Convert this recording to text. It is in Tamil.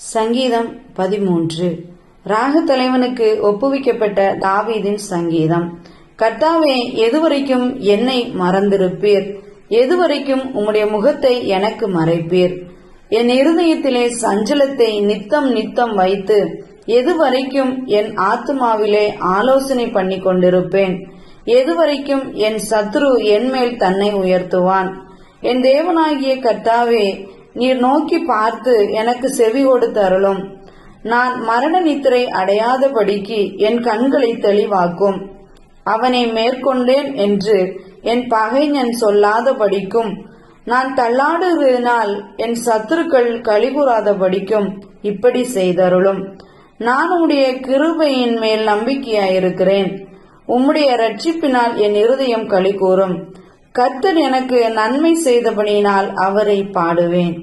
சங்கீதம் பதிமூன்று. ராக தலைவனுக்கு ஒப்புவிக்கப்பட்ட தாவீதின் சங்கீதம். கர்த்தாவே எதுவரைக்கும் என்னை மறந்திருப்பீர்? எதுவரைக்கும் உம்முடைய முகத்தை எனக்கு மறைப்பீர்? என் இருதயத்திலே சஞ்சலத்தை நித்தம் நித்தம் வைத்து எதுவரைக்கும் என் ஆத்துமாவிலே ஆலோசனை பண்ணி கொண்டிருப்பேன்? எதுவரைக்கும் என் சத்ரு என்மேல் தன்னை உயர்த்துவான்? என் தேவனாகிய கர்த்தாவே நீர் நோக்கி பார்த்து எனக்கு செவி கொடுத்து அருளும். நான் மரண நித்திரை அடையாதபடிக்கு என் கண்களை தெளிவாக்கும். அவனை மேற்கொண்டேன் என்று என் பகைஞன் சொல்லாதபடிக்கும். நான் தள்ளாடுகிறதினால் என் சத்துருக்கள் கழிவுறாதபடிக்கும் இப்படி செய்தருளும். நான் உடைய கிருபையின் மேல் நம்பிக்கையாயிருக்கிறேன். உம்முடைய ரட்சிப்பினால் என் இருதயம் களி கூறும் கர்த்தர் எனக்கு நன்மை செய்தபடியினால் அவரை பாடுவேன்.